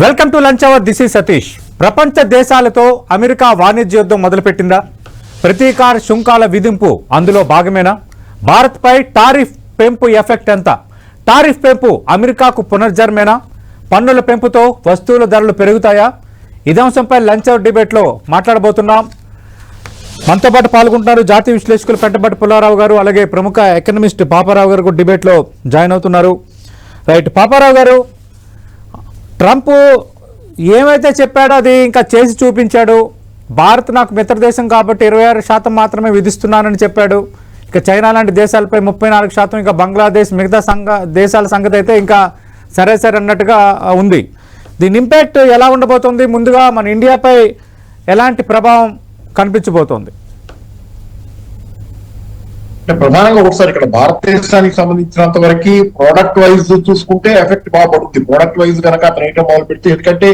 Welcome to lunch hour this is Satish ప్రపంచ దేశాలతో America వాణిజ్య యుద్ధం మొదలుపెట్టిందా? ప్రతీకార శుంకాల విధింపు అందులో భాగమేనా? భారత్పై టారిఫ్ పెంపు ఎఫెక్ట్ ఎంత? టారిఫ్ పెంపు అమెరికాకు పునర్జన్మేనా? పన్నుల పెంపుతో వస్తువుల ధరలు పెరుగుతాయా? ఇదే అంశంపై లంచ్ అవర్ డిబేట్లో మాట్లాడబోతున్నాం. మనతో పాటు పాల్గొంటున్నారు జాతీయ విశ్లేషకులు పెంటబట్టి పుల్లారావు గారు అలాగే ప్రముఖ ఎకనమిస్ట్ పాపారావు గారు డిబేట్లో జాయిన్ అవుతున్నారు. రైట్ పాపారావు గారు ట్రంప్ ఏమైతే చెప్పాడో అది ఇంకా చేసి చూపించాడు. భారత్ నాకు మిత్ర దేశం కాబట్టి ఇరవై ఆరు శాతం మాత్రమే విధిస్తున్నానని చెప్పాడు. ఇక చైనా లాంటి దేశాలపై ముప్పై నాలుగు శాతం ఇంకా బంగ్లాదేశ్ మిగతా సంఘ దేశాల సంగతి అయితే ఇంకా సరే సరే అన్నట్టుగా ఉంది. దీని ఇంపాక్ట్ ఎలా ఉండబోతుంది? ముందుగా మన ఇండియాపై ఎలాంటి ప్రభావం కనిపించబోతోంది? అంటే ప్రధానంగా ఒకసారి ఇక్కడ భారతదేశానికి సంబంధించినంత వరకు ప్రోడక్ట్ వైజ్ చూసుకుంటే ఎఫెక్ట్ బాగా పడుతుంది ప్రోడక్ట్ వైజ్ కనుక అతను ఐటమ్ మొదలు పెడితే ఎందుకంటే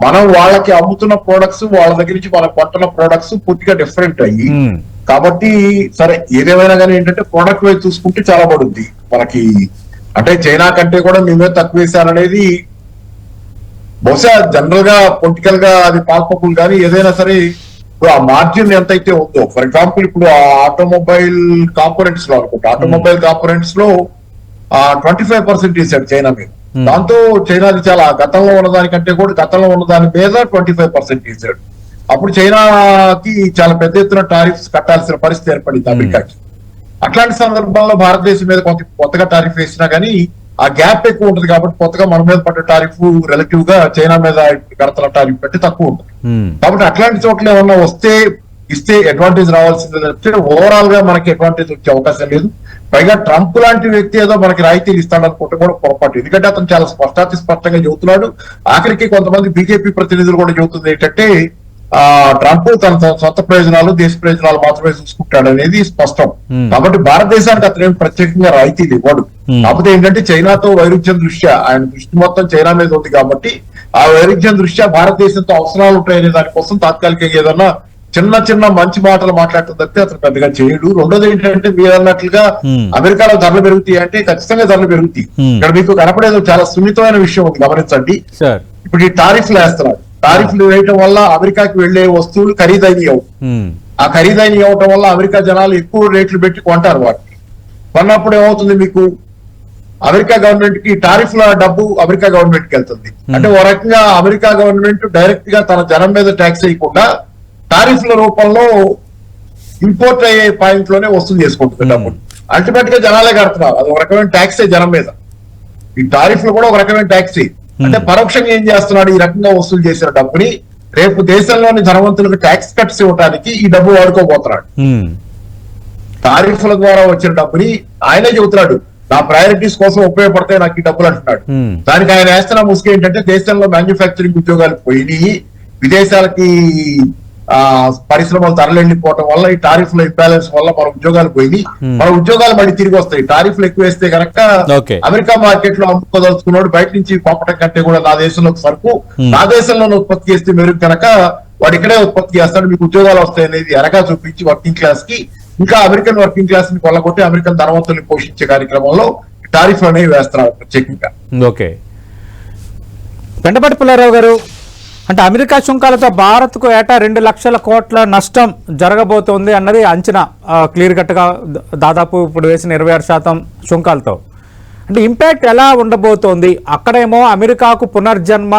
మనం వాళ్ళకి అమ్ముతున్న ప్రోడక్ట్స్ వాళ్ళ దగ్గర నుంచి మనం కొంటున్న ప్రోడక్ట్స్ పూర్తిగా డిఫరెంట్ అయ్యి మ్మ్. కాబట్టి సరే ఏదేమైనా కానీ ఏంటంటే ప్రోడక్ట్ వైజ్ చూసుకుంటే చాలా పడుద్ది మనకి అంటే చైనా కంటే కూడా మేమే తక్కువ వేశారనేది బహుశా జనరల్గా పొలిటికల్గా అది పాల్పబుల్ కానీ ఏదైనా సరే ఇప్పుడు ఆ మార్జిన్ ఎంతైతే ఉందో ఫర్ ఎగ్జాంపుల్ ఇప్పుడు ఆ ఆటోమొబైల్ కాంపోనెంట్స్లో అనుకుంటా ఆటోమొబైల్ కాంపోనెంట్స్లో ట్వంటీ ఫైవ్ పర్సెంట్ వేసాడు చైనా మీద. Hmm. దాంతో చైనాది చాలా గతంలో ఉన్నదానికంటే కూడా గతంలో ఉన్న దాని మీద ట్వంటీ ఫైవ్ పర్సెంట్ వేసాడు అప్పుడు చైనాకి చాలా పెద్ద ఎత్తున టారిఫ్స్ కట్టాల్సిన పరిస్థితి ఏర్పడింది అమెరికాకి. అట్లాంటి సందర్భంలో భారతదేశం మీద కొంత కొత్తగా టారిఫ్ వేసినా కానీ ఆ గ్యాప్ ఎక్కువ ఉంటుంది కాబట్టి కొత్తగా మన మీద పడ్డ టారిఫ్ రిలేటివ్గా చైనా మీద కడతల టారిఫ్ కంటే తక్కువ ఉంటుంది. మ్మ్. కాబట్టి అట్లాంటి చోట్ల ఏమన్నా వస్తే ఇస్తే అడ్వాంటేజ్ రావాల్సింది తప్పితే ఓవరాల్గా మనకి అడ్వాంటేజ్ వచ్చే అవకాశం లేదు. పైగా ట్రంప్ లాంటి వ్యక్తి ఏదో మనకి రాయితీలు ఇస్తాడనుకుంటే కూడా పొరపాటు. ఎందుకంటే అతను చాలా స్పష్టాతి స్పష్టంగా చెబుతున్నాడు. ఆఖరికి కొంతమంది బీజేపీ ప్రతినిధులు కూడా చెబుతుంది ఏంటంటే ట్రంప్ తన సొంత ప్రయోజనాలు దేశ ప్రయోజనాలు మాత్రమే చూసుకుంటాడు అనేది స్పష్టం Hmm. కాబట్టి భారతదేశానికి అతను ఏం ప్రత్యేకంగా రాయితీలు ఇవ్వడు Hmm. కాకపోతే ఏంటంటే చైనాతో వైరుధ్యం దృష్ట్యా ఆయన దృష్టి మొత్తం చైనా మీద ఉంది కాబట్టి ఆ వైరుధ్యం దృష్ట్యా భారతదేశంతో అవసరాలు ఉంటాయనే దానికోసం తాత్కాలికంగా ఏదన్నా చిన్న చిన్న మంచి మాటలు మాట్లాడటం తప్పితే అతను పెద్దగా చేయడు రెండోది ఏంటంటే మీరు అన్నట్లుగా Hmm. అమెరికాలో ధరలు పెరుగుతాయి అంటే ఖచ్చితంగా ధరలు పెరుగుతాయి. ఇక్కడ మీకు కనపడేది చాలా సున్నితమైన విషయం గమనించండి ఇప్పుడు ఈ టారిఫ్లు వేస్తున్నారు టారిఫ్లు వేయటం వల్ల అమెరికాకి వెళ్ళే వస్తువులు ఖరీదైనవి. ఆ ఖరీదైనవి అవటం వల్ల అమెరికా జనాలు ఎక్కువ రేట్లు పెట్టి కొంటారు వాటిని. కొన్నప్పుడు ఏమవుతుంది మీకు? అమెరికా గవర్నమెంట్కి టారిఫ్ల డబ్బు అమెరికా గవర్నమెంట్కి వెళ్తుంది అంటే ఓ రకంగా అమెరికా గవర్నమెంట్ డైరెక్ట్గా తన జనం మీద ట్యాక్స్ వేయకుండా టారిఫ్ల రూపంలో ఇంపోర్ట్ అయ్యే పాయింట్లోనే వసూలు చేసుకుంటుంది డబ్బు అల్టిమేట్గా జనాలే కడుతున్నారు. అది ఒక రకమైన ట్యాక్సే జనం మీద. ఈ టారిఫ్లు కూడా ఒక రకమైన ట్యాక్సీ. అంటే పరోక్షంగా ఏం చేస్తున్నాడు? ఈ రకంగా వసూలు చేసిన డబ్బుని రేపు దేశంలోని ధనవంతులకు ట్యాక్స్ కట్స్ ఇవ్వడానికి ఈ డబ్బు వాడుకోబోతున్నాడు. టారిఫ్ల ద్వారా వచ్చిన డబ్బుని ఆయనే చెబుతున్నాడు. నా ప్రయారిటీస్ కోసం ఉపయోగపడతాయి నాకు ఈ డబ్బులు అంటున్నాడు. Hmm. దానికి ఆయన వేస్తున్న ముసుగు ఏంటంటే దేశంలో మ్యానుఫ్యాక్చరింగ్ ఉద్యోగాలు పోయినాయి. విదేశాలకి పరిశ్రమలు తరలిపోవటం వల్ల ఈ టారిఫ్ల ఇంబ్యాలెన్స్ వల్ల మన ఉద్యోగాలు పోయినాయి Hmm. మన ఉద్యోగాలు మళ్ళీ తిరిగి వస్తాయి టారిఫ్లు ఎక్కువ వేస్తే కనుక. అమెరికా మార్కెట్లో అమ్ముకోదలుచుకున్నాడు బయట నుంచి పంపడం కంటే కూడా నా దేశంలో సరుకు Hmm. నా దేశంలోనే ఉత్పత్తి చేస్తే మెరుగు కనుక వాడు ఇక్కడే ఉత్పత్తి చేస్తాడు మీకు ఉద్యోగాలు వస్తాయి అనేది ఎరగా చూపించి వర్కింగ్ క్లాస్కి ఇంకా అమెరికన్ వర్కింగ్ క్లాస్ని కొల్లగొట్టి అమెరికన్ ధనవంతుల్ని పోషించే కార్యక్రమంలో టారిఫ్ అనేవి వేస్తున్నారు ప్రత్యేకంగా ఓకే పెంటపట్టి పుల్లారావు గారు అంటే అమెరికా సుంకాలతో భారత్కు ఏటా రెండు లక్షల కోట్ల నష్టం జరగబోతోంది అన్నది అంచనా క్లియర్ కట్గా దాదాపు ఇప్పుడు వేసిన ఇరవై ఆరు శాతం సుంకాలతో అంటే ఇంపాక్ట్ ఎలా ఉండబోతోంది? అక్కడేమో అమెరికాకు పునర్జన్మ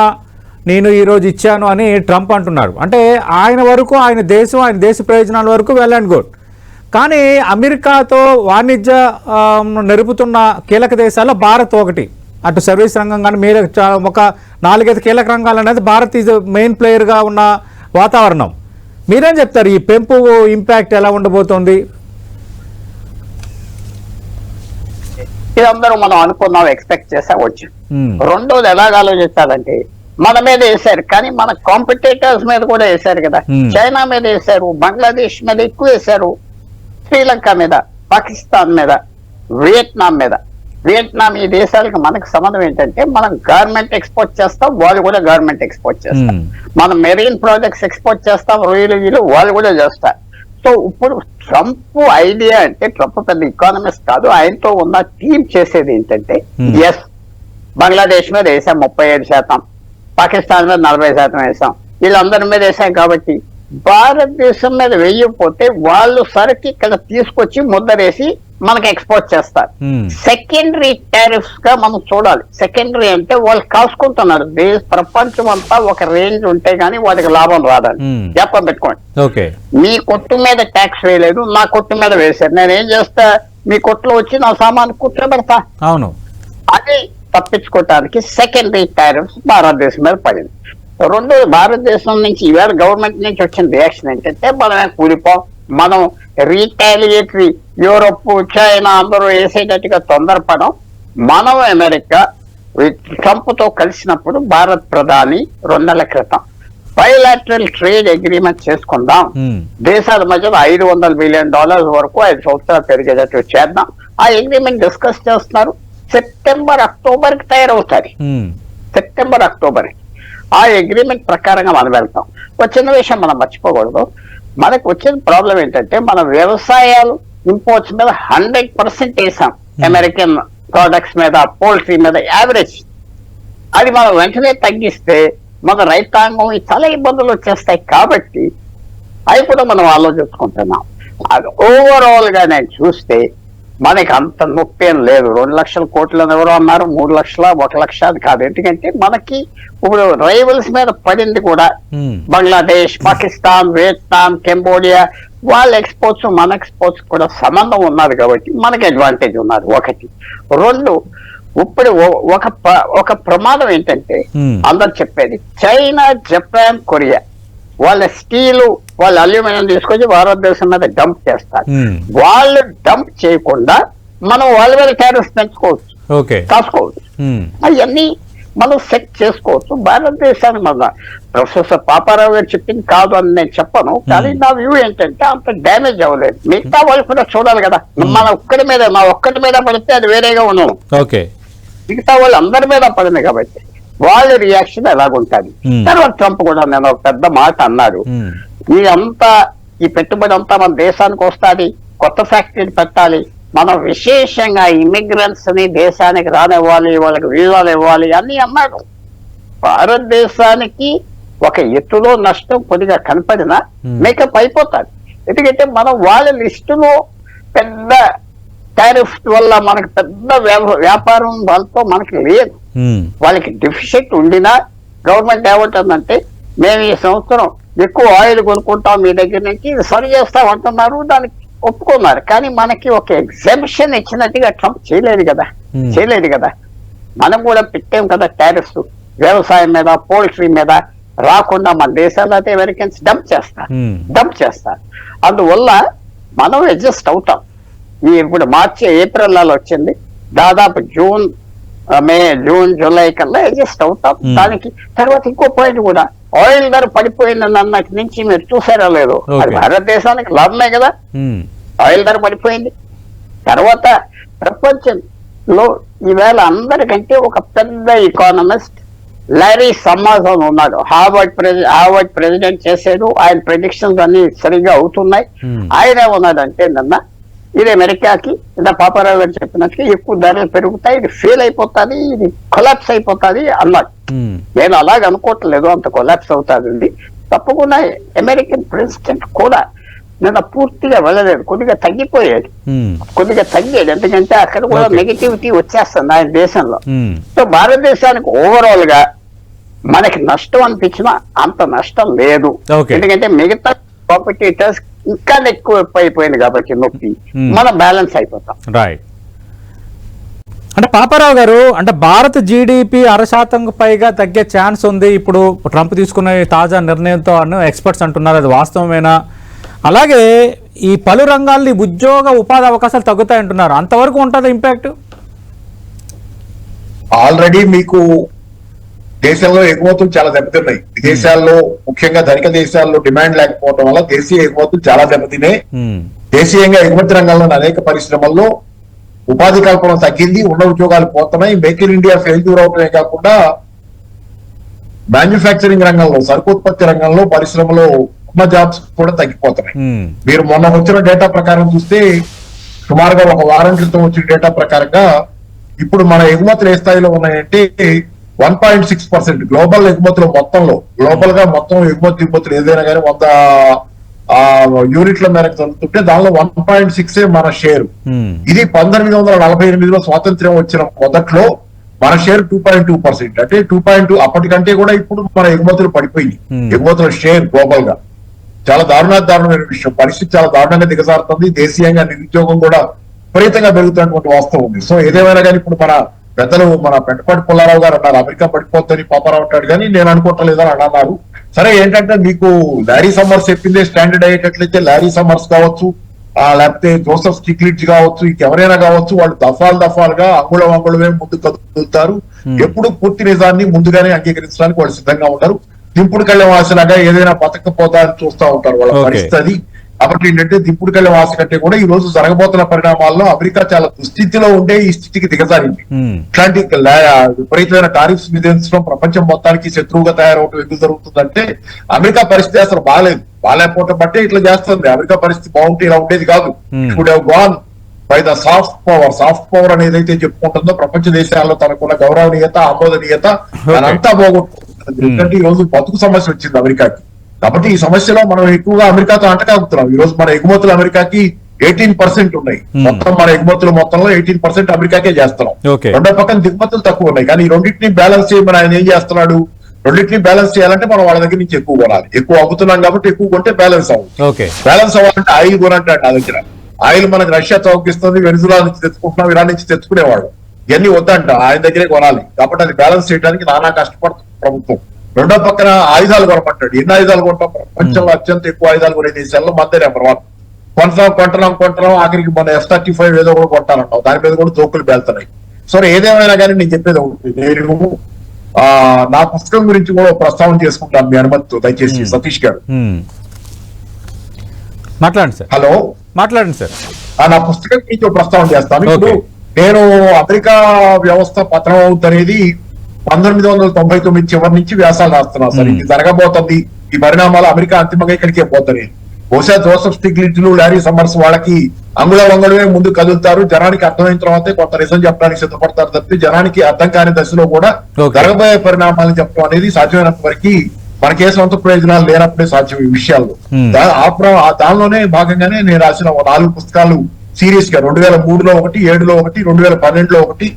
నేను ఈరోజు ఇచ్చాను అని ట్రంప్ అంటున్నాడు. అంటే ఆయన వరకు ఆయన దేశం ఆయన దేశ ప్రయోజనాల వరకు వెల్ అండ్ గుడ్. కానీ అమెరికాతో వాణిజ్య నెరుపుతున్న కీలక దేశాల్లో భారత్ ఒకటి. అటు సర్వీస్ రంగం కానీ మీరు ఒక నాలుగైదు కీలక రంగాలు అనేది భారత్ ఈజ్ మెయిన్ ప్లేయర్గా ఉన్న వాతావరణం. మీరేం చెప్తారు? ఈ పెంపు ఇంపాక్ట్ ఎలా ఉండబోతోంది? ఇదందరూ మనం అనుకున్నాం ఎక్స్పెక్ట్ చేసా వచ్చు మ్మ్. రెండోది ఎలాగ ఆలోచించాలంటే మన మీద వేశారు కానీ మన కాంపిటేటర్స్ మీద కూడా వేశారు కదా. Hmm. చైనా మీద వేశారు బంగ్లాదేశ్ మీద ఎక్కువ వేశారు శ్రీలంక మీద పాకిస్తాన్ మీద వియత్నాం మీద. వియత్నాం ఈ దేశాలకు మనకు సంబంధం ఏంటంటే మనం గవర్నమెంట్ ఎక్స్పోర్ట్ చేస్తాం వాళ్ళు కూడా గవర్నమెంట్ ఎక్స్పోర్ట్ చేస్తాం. మనం మెరీన్ ప్రాజెక్ట్స్ ఎక్స్పోర్ట్ చేస్తాం రొయ్యలు వీళ్ళు వాళ్ళు కూడా చేస్తారు సో ఇప్పుడు ట్రంప్ ఐడియా అంటే ట్రంప్ పెద్ద ఎకానమిస్ట్ కాదు ఆయనతో ఉన్న టీం చేసేది ఏంటంటే. ఎస్ బంగ్లాదేశ్ మీద వేసాం ముప్పై ఏడు శాతం పాకిస్తాన్ మీద నలభై శాతం వేసాం వీళ్ళందరి మీద వేసాం కాబట్టి భారతదేశం మీద వెయ్యకపోతే వాళ్ళు సరుకు ఇక్కడ తీసుకొచ్చి ముద్దరేసి మనకి ఎక్స్పోర్ట్ చేస్తారు. Hmm. సెకండరీ టారిఫ్స్గా మనం చూడాలి. సెకండరీ అంటే వాళ్ళు కాసుకుంటున్నారు దేశ ప్రపంచం అంతా ఒక రేంజ్ ఉంటే గానీ వాటికి లాభం రాదండి. Hmm. జ్ఞాపకం పెట్టుకోండి. మీ కొట్టు మీద ట్యాక్స్ వేయలేదు నా కొట్టు మీద వేశారు. నేను ఏం చేస్తా? మీ కొట్లో వచ్చి నా సామాను కూర్చోబెడతా. అవును. అది తప్పించుకోవటానికి సెకండరీ టారిఫ్స్ భారతదేశం మీద పడింది. రెండోది భారతదేశం నుంచి ఈవేళ గవర్నమెంట్ నుంచి వచ్చిన రియాక్షన్ ఏంటంటే మనమే కూలిపోం. మనం రీటాలియేటరీ యూరోప్ చైనా అందరూ వేసేటట్టుగా తొందరపడం మనం అమెరికా ట్రంప్తో కలిసినప్పుడు భారత్ ప్రధాని రెండు నెలల క్రితం బయలాటరల్ ట్రేడ్ అగ్రిమెంట్ చేసుకుందాం. దేశాల మధ్యలో ఐదు వందల బిలియన్ డాలర్స్ వరకు ఐదు సంవత్సరాలు పెరిగేటట్టు చేద్దాం. ఆ అగ్రిమెంట్ డిస్కస్ చేస్తున్నారు. సెప్టెంబర్ అక్టోబర్కి తయారవుతారు సెప్టెంబర్ అక్టోబర్ ఆ అగ్రిమెంట్ ప్రకారంగా మనం వెళ్తాం. ఒక చిన్న విషయం మనం మర్చిపోకూడదు. మనకు వచ్చిన ప్రాబ్లం ఏంటంటే మన వ్యవసాయాలు ఇంపోర్ట్స్ మీద హండ్రెడ్ పర్సెంట్ వేసాం. అమెరికన్ ప్రోడక్ట్స్ మీద పోల్ట్రీ మీద యావరేజ్ అది మనం వెంటనే తగ్గిస్తే మన రైతాంగం చాలా ఇబ్బందులు వచ్చేస్తాయి కాబట్టి అవి కూడా మనం ఆలోచించుకుంటున్నాం. అది ఓవరాల్గా నేను చూస్తే మనకి అంత నొప్పి ఏం లేదు. రెండు లక్షల కోట్లు అని ఎవరో అన్నారు. మూడు లక్షల ఒక లక్ష అది కాదు. ఎందుకంటే మనకి ఇప్పుడు రైవల్స్ మీద పడింది కూడా. బంగ్లాదేశ్ పాకిస్తాన్ వియత్నాం కెంబోడియా వాళ్ళ ఎక్స్పోర్ట్స్ మన ఎక్స్పోర్ట్స్ కూడా సంబంధం ఉన్నది కాబట్టి మనకి అడ్వాంటేజ్ ఉన్నది ఒకటి. రెండు ఇప్పుడు ఒక ఒక ప్రమాదం ఏంటంటే. అందరు చెప్పేది చైనా జపాన్ కొరియా. వాళ్ళ స్టీలు వాళ్ళ అల్యూమినియం తీసుకొచ్చి భారతదేశం మీద డంప్ చేస్తారు. Hmm. వాళ్ళు డంప్ చేయకుండా మనం వాళ్ళ మీద టారిఫ్స్ పెంచుకోవచ్చు. కాసుకోవచ్చు. ఉమ్, అవన్నీ మనం సెట్ చేసుకోవచ్చు. భారతదేశానికి మన ప్రొఫెసర్ పాపారావు గారు చెప్పింది కాదు అని నేను చెప్పను. కానీ నా వ్యూ ఏంటంటే అంత డ్యామేజ్ అవ్వలేదు. మిగతా వాళ్ళు కూడా చూడాలి కదా. మన ఒక్కడి మీద మా ఒక్కటి మీద పడితే అది వేరేగా ఓకే. మిగతా వాళ్ళు అందరి మీద పడింది కాబట్టి. వాళ్ళ రియాక్షన్ ఎలాగుంటుంది. తర్వాత ట్రంప్ కూడా నేను ఒక పెద్ద మాట అన్నాడు. ఇదంతా ఈ పెట్టుబడి అంతా మన దేశానికి వస్తుంది కొత్త ఫ్యాక్టరీలు పెట్టాలి మనం విశేషంగా ఇమిగ్రెంట్స్ని దేశానికి రానివ్వాలి వాళ్ళకి వీసాలు ఇవ్వాలి అన్ని అన్నాడు. భారతదేశానికి ఒక ఎత్తులో నష్టం కొద్దిగా కనపడినా. మేకప్ అయిపోతాది. ఎందుకంటే మనం వాళ్ళ లిస్టులో పెద్ద టారిఫ్ వల్ల మనకి పెద్ద వ్యాపారం వాళ్ళతో మనకి లేదు. వాళ్ళకి డెఫిసిట్ ఉండినా గవర్నమెంట్ ఏమంటుందంటే మేము ఈ సంవత్సరం ఎక్కువ ఆయిల్ కొనుక్కుంటాం మీ దగ్గర నుంచి ఇది సరి చేస్తాం అంటున్నారు దానికి ఒప్పుకున్నారు. కానీ మనకి ఒక ఎగ్జామిషన్ ఇచ్చినట్టుగా ట్రంప్ చేయలేదు కదా. Hmm. చేయలేదు కదా. మనం కూడా పెట్టాం కదా టారిఫ్స్ వ్యవసాయం మీద పోల్ట్రీ మీద రాకుండా మన దేశాల్లో అయితే అమెరికన్స్ డంప్ చేస్తారు. Hmm. డంప్ చేస్తారు. అందువల్ల మనం అడ్జస్ట్ అవుతాం. ఈ ఇప్పుడు మార్చి ఏప్రిల్లో వచ్చింది. దాదాపు జూన్ మే జూన్ జూలై కల్లా అడ్జస్ట్ అవుతాం. దానికి తర్వాత ఇంకో పాయింట్ కూడా ఆయిల్ ధర పడిపోయింది అన్నటి నుంచి మీరు చూసారా లేదు అది. భారతదేశానికి లాభమే కదా. ఆయిల్ ధర పడిపోయింది. తర్వాత ప్రపంచంలో ఈవేళ అందరికంటే ఒక పెద్ద ఎకానమిస్ట్ లారీ సమాజం ఉన్నాడు. హార్వర్డ్ ప్రెసి హార్వర్డ్ ప్రెసిడెంట్ చేశాడు. ఆయన ప్రెడిక్షన్స్ అన్ని సరిగ్గా అవుతున్నాయి. ఆయన ఏమన్నాడంటే నిన్న ఇది అమెరికాకి ఇంత పాపారావు గారు చెప్పినట్టుగా ఎక్కువ ధరలు పెరుగుతాయి ఇది ఫెయిల్ అయిపోతుంది ఇది కొలాప్స్ అయిపోతుంది అన్నాడు. ఉమ్, నేను అలాగ అనుకోవట్లేదు అంత కొలాప్స్ అవుతుంది తప్పకుండా అమెరికన్ ప్రెసిడెంట్ కూడా నిన్న పూర్తిగా వెళ్ళలేదు కొద్దిగా తగ్గిపోయాడు. ఉమ్, కొద్దిగా తగ్గాడు ఎందుకంటే అక్కడ కూడా. నెగిటివిటీ వచ్చేస్తుంది ఆయన దేశంలో. ఉమ్, సో భారతదేశానికి ఓవరాల్గా మనకి నష్టం అనిపించినా అంత నష్టం లేదు. ఎందుకంటే మిగతా కాంపిటీటర్స్ ఇంకా ఎక్కువ అయిపోయింది కాబట్టి నొప్పి. Hmm. మనం బ్యాలెన్స్ అయిపోతాం. రైట్ అంటే పాపారావు గారు అంటే భారత్ జీడిపి అర శాతం పైగా తగ్గే ఛాన్స్ ఉంది. ఇప్పుడు ట్రంప్ తీసుకున్న తాజా నిర్ణయంతో అన్న ఎక్స్పర్ట్స్ అంటున్నారు అది వాస్తవమేనా? అలాగే ఈ పలు రంగాల్లో ఈ ఉద్యోగ ఉపాధి అవకాశాలు తగ్గుతాయి అంటున్నారు అంతవరకు ఉంటుంది ఇంపాక్ట్ ఆల్రెడీ మీకు దేశంలో ఎగుమతులు చాలా దెబ్బతిన్నాయి. విదేశాల్లో ముఖ్యంగా ధనిక దేశాల్లో డిమాండ్ లేకపోవడం వల్ల దేశీయ ఎగుమతులు చాలా దెబ్బతిన్నాయి. దేశీయంగా ఎగుమతి రంగంలోని అనేక పరిశ్రమల్లో ఉపాధి కల్పన తగ్గింది ఉన్న ఉద్యోగాలు పోతున్నాయి. మేక్ ఇన్ ఇండియా ఫెయిల్యూర్ అవటమే కాకుండా మ్యానుఫ్యాక్చరింగ్ రంగంలో సరుకుత్పత్తి రంగంలో పరిశ్రమలో ఉన్న జాబ్స్ కూడా తగ్గిపోతున్నాయి. మీరు మొన్న వచ్చిన డేటా ప్రకారం చూస్తే సుమారుగా ఒక వారం క్రితం వచ్చిన డేటా ప్రకారంగా ఇప్పుడు మన ఎగుమతులు ఏ స్థాయిలో ఉన్నాయంటే one point six percent global ఎగుమతుల మొత్తంలో గ్లోబల్గా మొత్తం ఎగుమతి దిగుమతులు ఏదైనా కానీ వంద ఆ, యూనిట్ల మేరకు జరుగుతుంటే దానిలో వన్ పాయింట్ సిక్స్ మన షేర్. ఇది పంతొమ్మిది వందల నలభై ఎనిమిదిలో స్వాతంత్ర్యం వచ్చిన మొదట్లో మన share two point two percent అంటే టూ పాయింట్ టూ అప్పటికంటే కూడా ఇప్పుడు మన ఎగుమతులు పడిపోయింది. ఎగుమతుల షేర్ గ్లోబల్గా. చాలా దారుణ దారుణమైన విషయం. పరిస్థితి చాలా దారుణంగా దిగజారుతుంది. దేశీయంగా నిరుద్యోగం కూడా విపరీతంగా పెరుగుతున్నటువంటి వాస్తవం ఉంది. సో ఏదేమైనా కానీ ఇప్పుడు మన పెద్దలు మన పెంటపాటి పుల్లారావు గారు అన్నారు అమెరికా పడిపోద్దని పాపారావు అంటాడు కానీ నేను అనుకోవట్లేదని అని అన్నారు. సరే ఏంటంటే మీకు లారీ సమ్మర్స్ చెప్పిందే స్టాండర్డ్ అయ్యేటట్లయితే లారీ సమ్మర్స్ కావచ్చు ఆ లేకపోతే జోసఫ్ స్టిక్లిట్జ్ కావచ్చు ఇంకెవరైనా కావచ్చు వాళ్ళు దఫాలు దఫాలుగా అంగుళం అంగుళమే ముందు కదులుతారు. ఎప్పుడు పూర్తి నిజాన్ని ముందుగానే అంగీకరించడానికి వాళ్ళు సిద్ధంగా ఉంటారు దింపుడు కళ్ళ వాసిలాగా ఏదైనా బతకపోతా అని చూస్తా ఉంటారు వాళ్ళ. పరిస్థితి కాబట్టి ఏంటంటే దింపుడు కళ్ళ వాసి కంటే కూడా ఈ రోజు జరగబోతున్న పరిణామాల్లో అమెరికా చాలా దుస్థితిలో ఉండే ఈ స్థితికి దిగజారింది. ఇట్లాంటి విపరీతమైన టారిఫ్స్ విధించడం ప్రపంచం మొత్తానికి శత్రువుగా తయారవడం ఎందుకు జరుగుతుందంటే అమెరికా పరిస్థితి అసలు బాగాలేదు. బాగాలేకపోవటం బట్టే ఇట్లా చేస్తుంది. అమెరికా పరిస్థితి బాగుంటే ఇలా ఉండేది కాదు. ఇప్పుడు gone by the soft power soft power అనేది అయితే చెప్పుకుంటుందో ప్రపంచ దేశాల్లో తనకున్న గౌరవనీయత ఆమోదనీయత అదంతా పోగొట్టుకుంటుంది ఎందుకంటే ఈ రోజు బతుకు సమస్య వచ్చింది అమెరికాకి. కాబట్టి ఈ సమస్యలో మనం ఎక్కువగా అమెరికాతో అంటకాగుతున్నాం. ఈ రోజు మన ఎగుమతులు అమెరికాకి ఎయిటీన్ పర్సెంట్ ఉన్నాయి. Hmm. మొత్తం మన ఎగుమతులు మొత్తంలో ఎయిటీన్ పర్సెంట్ అమెరికాకే చేస్తున్నాం. ఓకే. రెండో పక్కన దిగుమతులు తక్కువ ఉన్నాయి. కానీ ఈ రెండింటిని బ్యాలెన్స్ చేయమని ఆయన ఏం చేస్తున్నాడు? రెండింటిని బ్యాలెన్స్ చేయాలంటే మనం వాళ్ళ దగ్గర నుంచి ఎక్కువ కొనాలి. ఎక్కువ అమ్ముతున్నాం కాబట్టి ఎక్కువ కొంటే బ్యాలెన్స్ అవ్వాలి ఓకే. బ్యాలెన్స్ అవ్వాలంటే ఆయిల్ కొనంటాడు నా దగ్గర. ఆయిల్ మనకు రష్యా చౌకిస్తుంది వెనిజులా నుంచి తెచ్చుకుంటున్నాం ఇరాన్ నుంచి తెచ్చుకునేవాడు. ఇవన్నీ వద్దంట ఆయన దగ్గరే కొనాలి. కాబట్టి అది బ్యాలెన్స్ చేయడానికి నానా కష్టపడుతుంది ప్రభుత్వం. రెండో పక్కన ఆయుధాలు కొనమంటాడు. ఎన్ని ఆయుధాలు కొంటాం ప్రపంచంలో అత్యంత ఎక్కువ ఆయుధాలు కొనే దేశాల్లో మధ్య నెంబర్ వన్. కొంటున్నాం కొంటున్నాం కొంటున్నాం ఆఖరికి మన ఎఫ్ థర్టీ ఫైవ్ ఏదో కూడా కొంటానంటాం దాని మీద కూడా జోకులు వెళ్తున్నాయి సరే ఏదేమైనా కానీ నేను చెప్పేది ఒకటి. నేను ఆ నా పుస్తకం గురించి కూడా ప్రస్తావన చేసుకుంటాను మీ అనుమతితో. దయచేసి సతీష్ గారు. మాట్లాడండి సార్. హలో? మాట్లాడండి సార్. ఆ నా పుస్తకం గురించి ప్రస్తావన చేస్తాను. ఇప్పుడు. నేను అమెరికా వ్యవస్థ పతనం అవుతుంది పంతొమ్మిది వందల తొంభై తొమ్మిది చివరి నుంచి వ్యాసాలు రాస్తున్నాను సార్. ఇది జరగబోతుంది. ఈ పరిణామాలు అమెరికా అంతిమంగా ఇక్కడికే పోతాయి బహుశా జోసఫ్ స్టిగ్లిట్లు లారీ సమ్మర్స్ వాళ్ళకి అంగుళ వంగుళమే ముందు కదులుతారు. జనానికి అర్థమైన తర్వాతే కొంత నిజం చెప్పడానికి సిద్ధపడతారు తప్పితే జనానికి అర్థం కాని దశలో కూడా. జరగబోయే పరిణామాలను చెప్పడం అనేది సాధ్యమైనంత వరకు మనకే సొంత ప్రయోజనాలు లేనప్పుడే సాధ్యం ఈ విషయాల్లో. ఆ దానిలోనే భాగంగానే నేను రాసిన నాలుగు పుస్తకాలు సీరియస్గా రెండు వేల మూడులో ఒకటి ఏడులో ఒకటి రెండు వేల పన్నెండులో ఒకటి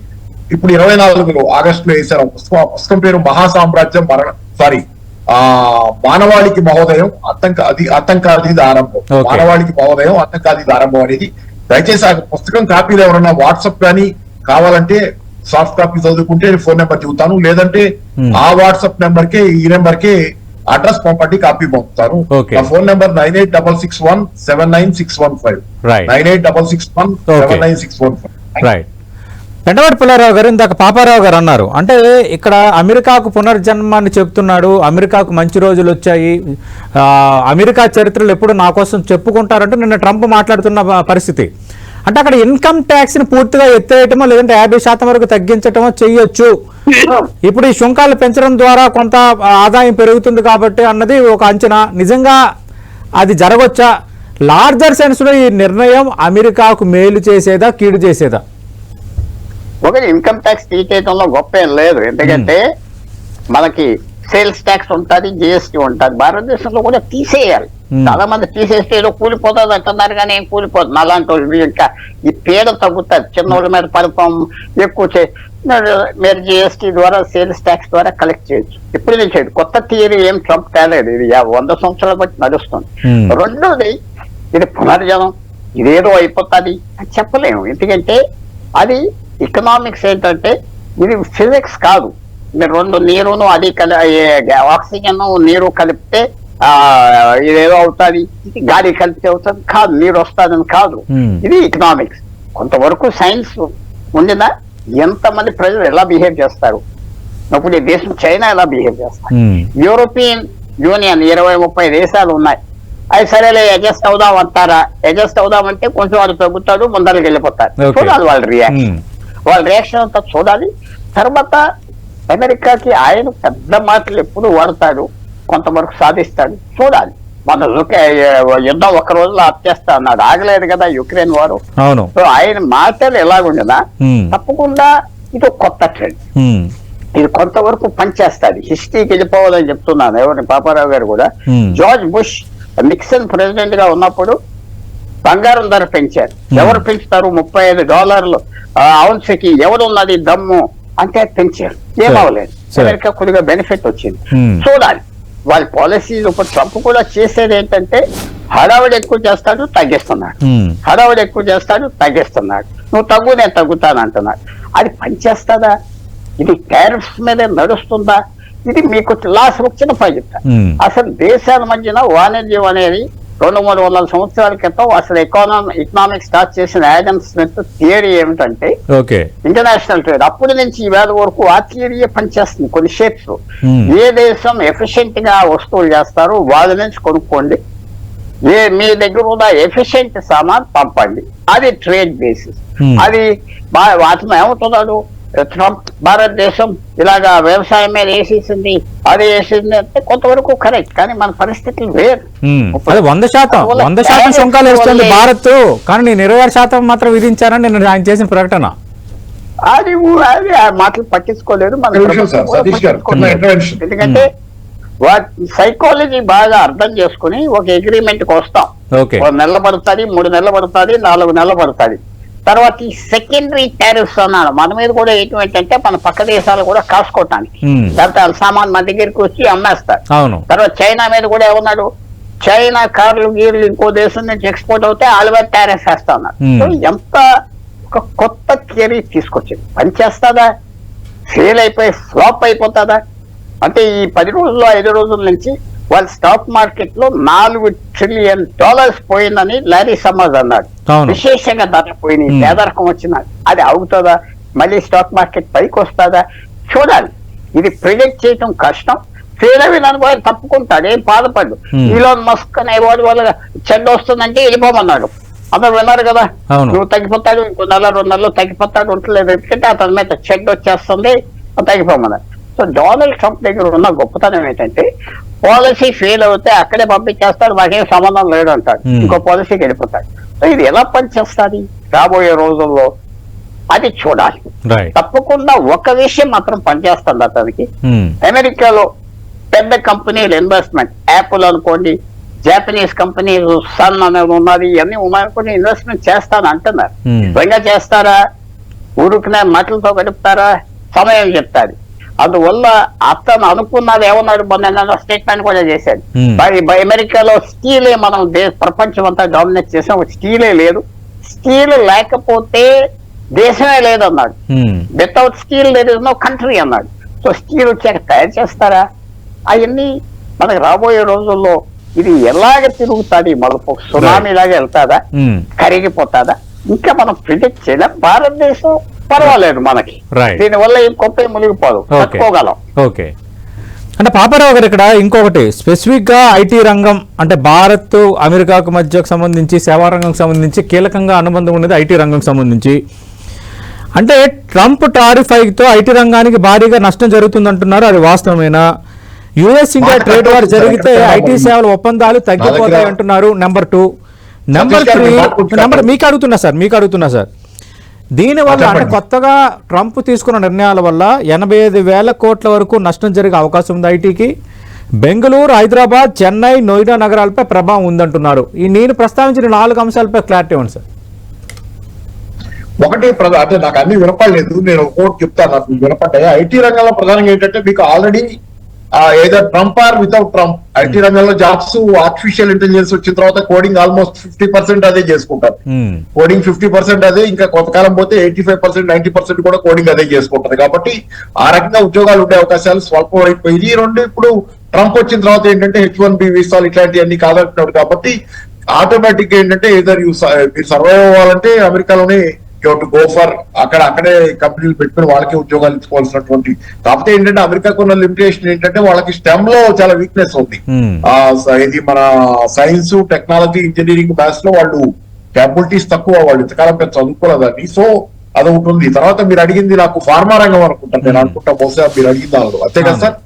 ఇప్పుడు ఇరవై నాలుగులో ఆగస్టులో వేశారు పుస్తకం పుస్తకం పేరు మహాసామ్రాజ్యం మరణ సారీ ఆ మానవాళికి మహోదయం అత్తంక అది అత్తంకాది ఆరంభం. మానవాళికి మహోదయం ఇది ఆరంభం అనేది దయచేసి ఆ పుస్తకం కాపీలు ఎవరన్నా వాట్సాప్ కానీ కావాలంటే సాఫ్ట్ కాపీ చదువుకుంటే ఫోన్ నెంబర్ చెబుతాను లేదంటే Hmm. ఆ వాట్సాప్ నెంబర్ కే ఈ నెంబర్ కే అడ్రస్ పంపండి కాపీ పంపుతాను. నా phone number nine eight double six one seven nine six one five. Nine eight double six one. Seven nine six one five Pendavadi Pullarao garu ఇందాక పాపారావు గారు అన్నారు. అంటే ఇక్కడ అమెరికాకు పునర్జన్మాన్ని చెప్తున్నాడు అమెరికాకు మంచి రోజులు వచ్చాయి అమెరికా చరిత్రలు ఎప్పుడు నా కోసం చెప్పుకుంటారంటూ నిన్న ట్రంప్ మాట్లాడుతున్న పరిస్థితి. అంటే అక్కడ ఇన్కమ్ ట్యాక్స్ని పూర్తిగా ఎత్తేయటమో లేదంటే యాభై శాతం వరకు తగ్గించటమో చెయ్యొచ్చు. ఇప్పుడు ఈ సుంకాలు పెంచడం ద్వారా కొంత ఆదాయం పెరుగుతుంది కాబట్టి అన్నది ఒక అంచనా. నిజంగా అది జరగవచ్చా లార్జర్ సెన్స్లో ఈ నిర్ణయం అమెరికాకు మేలు చేసేదా కీడు చేసేదా? ఒకటి ఇన్కమ్ ట్యాక్స్ తీసేయడంలో గొప్ప ఏం లేదు. ఎందుకంటే మనకి సేల్స్ ట్యాక్స్ ఉంటది జిఎస్టీ ఉంటది. భారతదేశంలో కూడా తీసేయాలి. చాలా మంది తీసేస్తే ఏదో కూలిపోతుంది అంటున్నారు కానీ ఏం కూలిపోతుంది అలాంటి వాళ్ళు ఇంకా ఈ పేద తగ్గుతుంది చిన్న వాళ్ళ మీద పడతాం ఎక్కువ చే మీరు జిఎస్టీ ద్వారా సేల్స్ ట్యాక్స్ ద్వారా కలెక్ట్ చేయొచ్చు. ఇప్పుడు నేను చేయడు కొత్త థియరీ ఏం ట్రంప్ తేలేదు. ఇది వంద సంవత్సరాల బట్టి నడుస్తుంది. రెండోది ఇది పునర్జనం. ఇదేదో అయిపోతుంది అని చెప్పలేము. ఎందుకంటే అది ఎకనామిక్స్ ఏంటంటే ఇది ఫిజిక్స్ కాదు. మీరు రెండు నీరును అది కలి ఆక్సిజన్ నీరు కలిపితే ఆ ఇదేదో అవుతుంది గాలి కలిపితే అవుతుంది కాదు నీరు వస్తుందని కాదు. ఇది ఎకనామిక్స్ కొంతవరకు సైన్స్ ఉండినా ఎంతమంది ప్రజలు ఎలా బిహేవ్ చేస్తారు? ఇప్పుడు ఈ దేశం చైనా ఎలా బిహేవ్ చేస్తారు. యూరోపియన్ యూనియన్ ఇరవై ముప్పై దేశాలు ఉన్నాయి. అవి సరేలే అడ్జస్ట్ అవుదాం అంటారా? అడ్జస్ట్ అవుదాం అంటే కొంచెం వాళ్ళు తగ్గుతారు ముందరికి వెళ్ళిపోతారు. చూడాలి వాళ్ళ రియాక్షన్. వాళ్ళ రియాక్షన్ అంతా చూడాలి. తర్వాత అమెరికాకి ఆయన పెద్ద మాటలు ఎప్పుడు వాడతాడు. కొంతవరకు సాధిస్తాడు. చూడాలి. మన యుద్ధం ఒక రోజులో ఆపేస్తా అన్నాడు. ఆగలేదు కదా యుక్రెయిన్ వారు. సో ఆయన మాటలు ఎలాగుండినా? Hmm. తప్పకుండా ఇది కొత్త ట్రెండ్. ఇది కొంతవరకు పనిచేస్తుంది. హిస్టరీకి వెళ్ళిపోవాలని చెప్తున్నాను. ఎవరిని? పాపారావు గారు కూడా. జార్జ్ బుష్ నిక్సన్ ప్రెసిడెంట్గా ఉన్నప్పుడు బంగారం ధర పెంచారు. Hmm. ఎవరు పెంచుతారు? ముప్పై ఐదు డాలర్లు. అవున్స్కి ఎవరున్నది దమ్ము. అంటే పెంచారు. ఏమవలేదు. అమెరికా కొద్దిగా బెనిఫిట్ వచ్చింది. Hmm. చూడాలి. వాళ్ళ పాలసీస్ ఇప్పుడు ట్రంప్ కూడా చేసేది ఏంటంటే హడావిడి ఎక్కువ చేస్తాడు తగ్గిస్తున్నాడు. ఉమ్, హడావుడు ఎక్కువ చేస్తాడు తగ్గిస్తున్నాడు. నువ్వు తగ్గు నేను తగ్గుతాను అంటున్నాడు అది పనిచేస్తుందా? ఇది టారిఫ్స్ మీద నడుస్తుందా? ఇది మీకు లాస్ వచ్చిన పని చెప్తా Hmm. అసలు దేశాల మధ్యన వాణిజ్యం అనేది రెండు మూడు వందల సంవత్సరాల క్రితం అసలు ఎకానమీ ఎకనామిక్ స్టార్ట్ చేసిన యాడమ్ స్మిత్ థియరీ ఏమిటంటే ఓకే. ఇంటర్నేషనల్ ట్రేడ్ అప్పటి నుంచి ఈ వేళ వరకు ఆ థియరీయే పనిచేస్తుంది? కొన్ని షేప్స్ Hmm. ఏ దేశం ఎఫిషియెంట్గా వస్తువులు చేస్తారో వాళ్ళ నుంచి కొనుక్కోండి. ఏ మీ దగ్గర ఉన్న ఎఫిషియెంట్ సామాన్ పంపండి. అది ట్రేడ్ బేసిస్ Hmm. అది అతను ఏమవుతున్నాడు ట్రంప్ భారతదేశం ఇలాగా వ్యవసాయం మీద వేసేసింది అది వేసింది అంటే కొంతవరకు కరెక్ట్ కానీ మన పరిస్థితులు వేరు. వంద శాతం. వంద శాతం సుంకాలు వేస్తుంది భారత్. కానీ నేను ఇరవై శాతం మాత్రం విధించానని నేను ఆయన చేసిన ప్రకటన. అది అది ఆ మాటలు పట్టించుకోలేదు. మన. ఎందుకంటే వాటి సైకాలజీ బాగా అర్థం చేసుకుని ఒక అగ్రిమెంట్కి వస్తాం. ఓకే. ఒక నెల పడుతుంది మూడు నెలలు పడుతుంది నాలుగు నెలలు పడుతుంది. తర్వాత ఈ సెకండరీ టారిఫ్స్ అన్నాడు మన మీద కూడా ఏంటంటే మన పక్క దేశాలు కూడా కాసుకోవటానికి వాళ్ళ సామాన్ మన దగ్గరికి వచ్చి అమ్మేస్తారు. అవును. తర్వాత చైనా మీద కూడా ఏమన్నాడు? చైనా కార్లు గీర్లు ఇంకో దేశం నుంచి ఎక్స్పోర్ట్ అవుతే వాళ్ళ మీద టారిఫ్ వేస్తా ఉన్నారు. సో ఎంత ఒక కొత్త థియరీ తీసుకొచ్చింది. పనిచేస్తుందా ఫెయిల్ అయిపోయి ఫ్లాప్ అయిపోతుందా? అంటే ఈ పది రోజులు ఐదు రోజుల నుంచి వాళ్ళ స్టాక్ మార్కెట్లో నాలుగు ట్రిలియన్ డాలర్స్ పోయిందని లారీ సమాజ్ అన్నాడు. విశేషంగా ధర Hmm. పేదరికం వచ్చిన అది అవుతుందా? మళ్ళీ స్టాక్ మార్కెట్ పైకి వస్తుందా? చూడాలి. ఇది ప్రిడిక్ట్ చేయటం కష్టం. ఫెయిల్ అయిన కూడా తప్పుకుంటాడు ఏం బాధపడు Hmm. ఈలోన్ మస్క్ అనే వాడి వల్ల చెడ్డ వస్తుందంటే వెళ్ళిపోమన్నాడు. అందరు విన్నారు కదా. నువ్వు తగ్గిపోతాడు ఇంకో నెల రెండు నెలలు తగ్గిపోతాడు ఉంటలేదు. ఎందుకంటే అతని మీద చెడ్డ వచ్చేస్తుంది తగ్గిపోమన్నాడు. సో డొనాల్డ్ ట్రంప్ దగ్గర ఉన్న గొప్పతనం ఏంటంటే పాలసీ ఫెయిల్ అవుతే అక్కడే పంపించేస్తాడు మాకేం సంబంధం లేదు అంటాడు Hmm. ఇంకో పాలసీకి వెళ్ళిపోతాడు. సో ఇది ఎలా పనిచేస్తుంది రాబోయే రోజుల్లో? అది చూడాలి. తప్పకుండా ఒక విషయం మాత్రం పనిచేస్తుంది అతనికి. ఉమ్, అమెరికాలో పెద్ద కంపెనీలు ఇన్వెస్ట్మెంట్ యాపిల్ అనుకోండి జాపనీస్ కంపెనీస్ సన్ అనేది ఉన్నది ఇవన్నీ ఉన్నాయనుకోండి ఇన్వెస్ట్మెంట్ చేస్తాను అంటున్నారు. Hmm. నిజంగా చేస్తారా? ఊరుకునే మాటలతో గడుపుతారా? సమయం చెప్తాది. అందువల్ల అతను అనుకున్నది ఏమన్నాడు? మొన్న స్టేట్మెంట్ కూడా చేశాడు. మరి అమెరికాలో స్టీలే మనం ప్రపంచం అంతా డామినేట్ చేసాం. స్టీలే లేదు. స్టీల్ లేకపోతే దేశమే లేదన్నాడు. Without steel there is no country అన్నాడు. సో స్టీల్ వచ్చాక తయారు చేస్తారా? అవన్నీ మనకు రాబోయే రోజుల్లో ఇది ఎలాగ తిరుగుతుంది? మలుపు సునామీ లాగా వెళ్తాదా? కరిగిపోతాదా? ఇంకా మనం ప్రిడిక్ట్ చేయలేం. భారతదేశం పర్వాలేదు మనకి. దీనివల్ల ఏం కొప్పే మునిగిపోదు. ఓకే తట్టుకోగలం. ఓకే అంటే పాపారావు గారు ఇక్కడ ఇంకొకటి స్పెసిఫిక్గా ఐటీ రంగం అంటే భారత్ అమెరికాకు మధ్యకు సంబంధించి సేవా రంగం సంబంధించి కీలకంగా అనుబంధం ఉన్నది ఐటీ రంగం సంబంధించి. అంటే ట్రంప్ టారిఫ్తో ఐటీ రంగానికి భారీగా నష్టం జరుగుతుందంటున్నారు అది వాస్తవమేనా? యుఎస్ ఇండియా ట్రేడ్ వార్ జరిగితే. ఐటీ సేవల ఒప్పందాలు తగ్గిపోతాయి అంటున్నారు number two number three number. మీకు అడుగుతున్నా సార్ మీకు అడుగుతున్నా సార్. దీనివల్ల అంటే. కొత్తగా ట్రంప్ తీసుకున్న నిర్ణయాల వల్ల ఎనభై ఐదు వేల కోట్ల వరకు నష్టం జరిగే అవకాశం ఉంది ఐటీకి. బెంగళూరు హైదరాబాద్ చెన్నై నోయిడా నగరాలపై ప్రభావం ఉందంటున్నారు. ఈ నేను ప్రస్తావించిన నాలుగు అంశాలపై క్లారిటీ ఇవ్వండి సార్. ఒకటి అంటే నాకు అన్ని వినపడలేదు. నేను ఒకటి చెప్తాను. నాకు వినపడ్డాయి? ఐటీ రంగంలో ప్రధానంగా ఏంటంటే మీకు ఆల్రెడీ ఏదో Trump or without Trump. IT రంగంలో జాబ్స్ ఆర్టిఫిషియల్ ఇంటెలిజెన్స్ వచ్చిన తర్వాత కోడింగ్ ఆల్మోస్ట్ ఫిఫ్టీ పర్సెంట్ అదే చేసుకుంటారు. కోడింగ్ ఫిఫ్టీ పర్సెంట్ అదే ఇంకా కొంతకాలం పోతే eighty five percent ninety percent కూడా కోడింగ్ అదే చేసుకుంటారు కాబట్టి ఆ రకంగా ఉద్యోగాలు ఉండే అవకాశాలు స్వల్పం ఈ రెండు ఇప్పుడు ట్రంప్ వచ్చిన తర్వాత ఏంటంటే హెచ్ వన్ బి వీసాలు ఇట్లాంటివన్నీ కాదంటున్నాడు కాబట్టి ఆటోమేటిక్గా ఏంటంటే ఏదర్ యూ మీరు సర్వైవ్ అవ్వాలంటే అమెరికాలోనే టు గో ఫర్ అక్కడ అక్కడే కంపెనీలు పెట్టుకుని వాళ్ళకే ఉద్యోగాలు ఇచ్చుకోవాల్సినటువంటి. కాకపోతే ఏంటంటే అమెరికాకు ఉన్న లిమిటేషన్ ఏంటంటే వాళ్ళకి స్టెమ్లో చాలా వీక్నెస్ ఉంది. ఇది మన సైన్స్ టెక్నాలజీ ఇంజనీరింగ్ మ్యాథ్స్లో వాళ్ళు క్యాపబిలిటీస్ తక్కువ వాళ్ళు. ఇంతకాలం పెద్ద చదువుకోలేదని సో అది ఒకటి ఉంది. తర్వాత మీరు అడిగింది నాకు ఫార్మా రంగం అనుకుంటాను నేను అనుకుంటా బహుశా మీరు అడిగింది అంతే కదా సార్?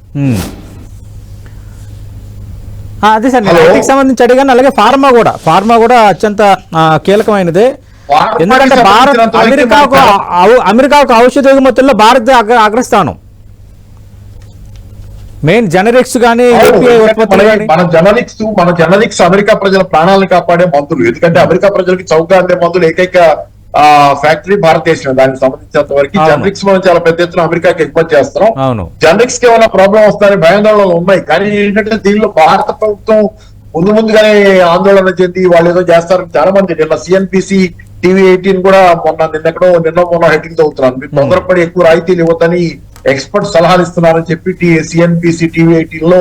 అదే సార్ సంబంధించి అడిగాను. అలాగే ఫార్మా కూడా. ఫార్మా కూడా అత్యంత కీలకమైనదే. ఎందుకంటే భారత్ అమెరికాకు అమెరికాకు ఔషధ ఎగుమతుల్లో భారత్ అగ్ర అగ్రస్థానం. మెయిన్ జనరిక్స్ కానీ మన- జనరిక్స్ మన జనరిక్స్ అమెరికా ప్రజల ప్రాణాలను కాపాడే మందులు. ఎందుకంటే అమెరికా ప్రజలకి చౌకగా అందే మందులు ఏకైక ఫ్యాక్టరీ భారతదేశం దానికి సంబంధించినంత వరకు. జనరిక్స్ మనం చాలా పెద్ద ఎత్తున అమెరికాకి ఎగుమతి చేస్తున్నాం. అవును. జనరిక్స్కి ఏమైనా ప్రాబ్లం వస్తాయని భయాందోళనలు ఉన్నాయి. కానీ ఏంటంటే దీనిలో భారత ప్రభుత్వం ముందు ముందుగానే ఆందోళన చెంది వాళ్ళు ఏదో చేస్తారని చాలా మంది నిన్న సిఎన్పిసి టీవీ ఎయిటీన్ కూడా మొన్న నిన్నెక్కడో నిన్న మొన్న హెడ్డింగ్ అవుతున్నారు మీరు తొందరపడి ఎక్కువ రాయితీలు ఇవ్వద్దని ఎక్స్పర్ట్ సలహాలు ఇస్తున్నారని చెప్పి సిఎన్పిసి టీవీ ఎయిటీన్లో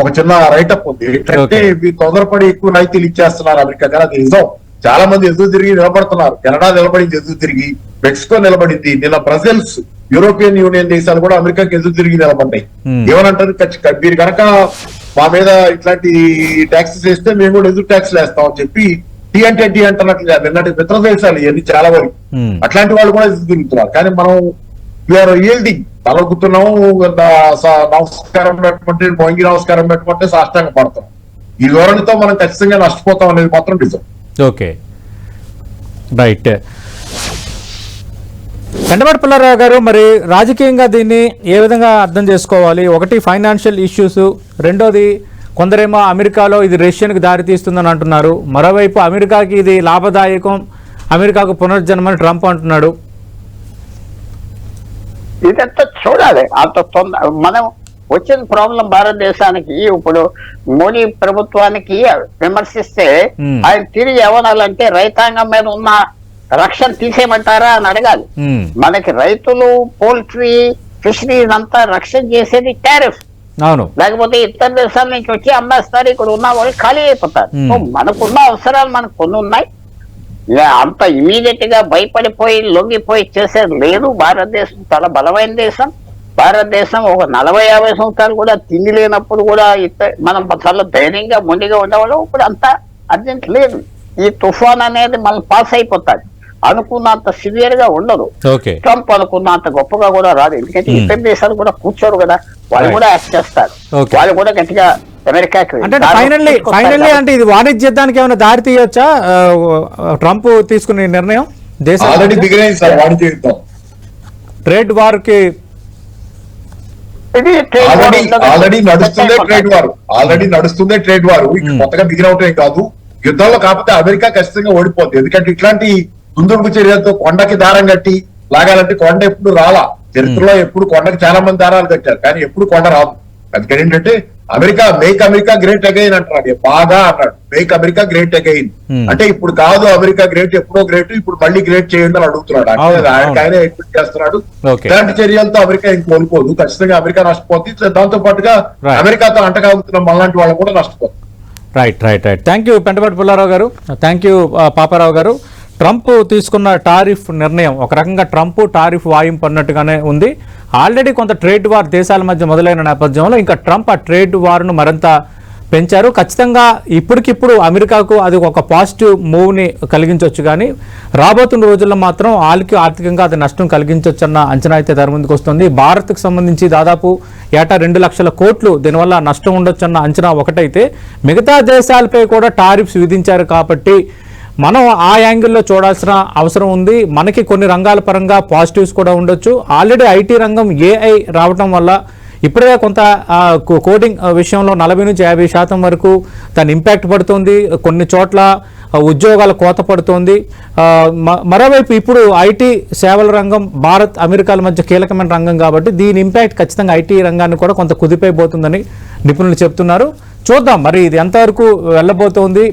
ఒక చిన్న రైటప్ ఉంది. ఏంటంటే. మీరు తొందరపడి ఎక్కువ రాయితీలు ఇచ్చేస్తున్నారు అమెరికా కానీ అది నిజం. చాలా మంది ఎదురు తిరిగి నిలబడుతున్నారు. కెనడా నిలబడింది ఎదురు తిరిగి. మెక్సికో నిలబడింది. నిన్న బ్రజిల్స్ యూరోపియన్ యూనియన్ దేశాలు కూడా అమెరికాకి ఎదురు తిరిగి నిలబడ్డాయి. Hmm. ఏమనంటారు? మీరు కనుక మా మీద ఇట్లాంటి ట్యాక్సెస్ వేస్తే మేము కూడా ఎదురు ట్యాక్స్ వేస్తాం అని చెప్పి టీ అంటే టీ అంటున్నట్లుగా నిన్నటి మిత్ర దేశాలు ఇవన్నీ చాలా వరకు. Hmm. అట్లాంటి వాళ్ళు కూడా తిరుగుతున్నారు కానీ మనం వీఆర్ ఈల్డింగ్ స- నమస్కారం పెట్టమంటే మొంగి నమస్కారం పెట్టమంటే సాష్టాంగ పడతాం. ఈ ధోరణితో మనం ఖచ్చితంగా నష్టపోతాం అనేది మాత్రం నిజం. ఓకే. రైట్. కండపాటి పుల్లారావు గారు మరి రాజకీయంగా దీన్ని ఏ విధంగా అర్థం చేసుకోవాలి? ఒకటి ఫైనాన్షియల్ ఇష్యూస్ రెండోది కొందరేమో అమెరికాలో ఇది రష్యన్కి దారితీస్తుందని అంటున్నారు. మరోవైపు అమెరికాకి ఇది లాభదాయకం అమెరికాకు పునర్జన్మని ట్రంప్ అంటున్నాడు. ఇదంతా చూడాలి. అంత తొందర మనం వచ్చిన ప్రాబ్లం భారతదేశానికి ఇప్పుడు మోడీ ప్రభుత్వానికి విమర్శిస్తే. ఆయన తిరిగి ఏమనాలంటే రైతాంగం మీద ఉన్న రక్షణ తీసేయమంటారా అని అడగాలి. మనకి రైతులు పోల్ట్రీ ఫిషరీస్ అంతా రక్షణ చేసేది టారిఫ్ అవును. లేకపోతే ఇతర దేశాల నుంచి వచ్చి అమ్మేస్తారు ఇక్కడ ఉన్న వాళ్ళు ఖాళీ అయిపోతారు. మనకున్న అవసరాలు మనకు కొన్ని ఉన్నాయి. అంత ఇమీడియట్గా భయపడిపోయి లొంగిపోయి చేసేది లేదు. భారతదేశం చాలా బలమైన దేశం. భారతదేశం ఒక నలభై యాభై సంవత్సరాలు కూడా తిండి లేనప్పుడు కూడా ఇత- మనం చాలా ధైర్యంగా మొండిగా ఉండేవాళ్ళం. ఇప్పుడు అంత అర్జెంట్ లేదు. ఈ తుఫాన్ అనేది మనం పాస్ అయిపోతాది. అనుకున్నంత సివియర్గా ఉండదు. ఓకే. ట్రంప్ అనుకున్నంత గొప్పగా కూడా రాదు. ఎందుకంటే Hmm. ఇతర దేశాలు కూడా కూర్చోరు కదా. వాళ్ళు. కూడా యాక్ట్ చేస్తారు. వాళ్ళు కూడా గట్టిగా అమెరికాకి అంటే దారి ఫైనల్లీ ఫైనల్లీ అంటే ఇది వాణిజ్యానికి ఏమైనా దారి తీయొచ్చా? ట్రంప్ తీసుకునే నిర్ణయం ఆల్రెడీ దేశం ట్రేడ్ trade war ఆల్రెడీ నడుస్తుందే ట్రేడ్ వార్. ఆల్రెడీ నడుస్తుందే ట్రేడ్ వార్. Hmm. కొత్తగా బిగిన కాదు. యుద్ధంలో కాకపోతే అమెరికా ఖచ్చితంగా ఓడిపోద్ది. ఎందుకంటే ఇట్లాంటి దుందుడుకు చర్యలతో కొండకి దారం కట్టి లాగాలంటే కొండ ఎప్పుడు రాలా? చరిత్రలో ఎప్పుడు కొండకి చాలా మంది దారాలు కట్టారు కానీ ఎప్పుడు కొండ రాదు. అందుకని ఏంటంటే America make America great again అంటున్నాడు బాగా అన్నాడు. Make America great again. Hmm. అంటే ఇప్పుడు కాదు అమెరికా గ్రేట్ ఎప్పుడో గ్రేట్ ఇప్పుడు మళ్ళీ గ్రేట్ చేయండి అని అడుగుతున్నాడు. ఆయనకి. ఆయనే ఎక్స్పెక్ట్ చేస్తున్నాడు. ఇలాంటి చర్యలతో అమెరికా ఇంక కోల్పోదు. ఖచ్చితంగా అమెరికా నష్టపోతుంది. దాంతో పాటుగా. అమెరికాతో అంటగాగుతున్న మనలాంటి వాళ్ళు కూడా నష్టపోతుంది. Right right right thank you Pentapati Pullarao garu. Thank you Paparao గారు. ట్రంప్ తీసుకున్న టారిఫ్ నిర్ణయం ఒక రకంగా ట్రంప్ టారిఫ్ వాయింపు అన్నట్టుగానే ఉంది. ఆల్రెడీ కొంత ట్రేడ్ వార్ దేశాల మధ్య మొదలైన నేపథ్యంలో ఇంకా ట్రంప్ ఆ ట్రేడ్ వార్ను మరింత పెంచారు. ఖచ్చితంగా ఇప్పటికిప్పుడు అమెరికాకు అది ఒక పాజిటివ్ మూవ్ని కలిగించవచ్చు కానీ రాబోతున్న రోజుల్లో మాత్రం వాళ్ళకి ఆర్థికంగా అది నష్టం కలిగించవచ్చు అన్న అంచనా అయితే ధర ముందుకు వస్తుంది. భారత్కు సంబంధించి దాదాపు ఏటా రెండు లక్షల కోట్లు దీనివల్ల నష్టం ఉండొచ్చు అన్న అంచనా ఒకటైతే మిగతా దేశాలపై కూడా టారిఫ్స్ విధించారు కాబట్టి మనం ఆ యాంగిల్లో చూడాల్సిన అవసరం ఉంది. మనకి కొన్ని రంగాల పరంగా పాజిటివ్స్ కూడా ఉండొచ్చు. ఆల్రెడీ ఐటీ రంగం ఏఐ రావటం వల్ల ఇప్పుడే కొంత కో- కోడింగ్ విషయంలో నలభై నుంచి యాభై శాతం వరకు దాని ఇంపాక్ట్ పడుతుంది. కొన్ని చోట్ల ఉద్యోగాల కోత పడుతోంది. మ- మరోవైపు ఇప్పుడు ఐటీ సేవల రంగం భారత్ అమెరికాల మధ్య కీలకమైన రంగం కాబట్టి దీని ఇంపాక్ట్ ఖచ్చితంగా ఐటీ రంగాన్ని కూడా కొంత కుదిపోయిపోతుందని నిపుణులు చెప్తున్నారు. చూద్దాం. మరి ఇది ఎంతవరకు వెళ్ళబోతోంది?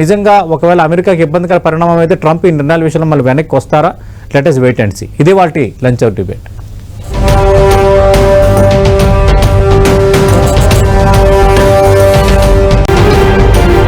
నిజంగా ఒకవేళ అమెరికాకి ఇబ్బందికర పరిణామం అయితే ట్రంప్ ఈ నిర్ణయాల విషయంలో మళ్ళీ వెనక్కి వస్తారా? లెటెస్ట్ వెయిట్ అండ్ సీ ఇది వాటి లంచ్ అవుట్ డిబేట్.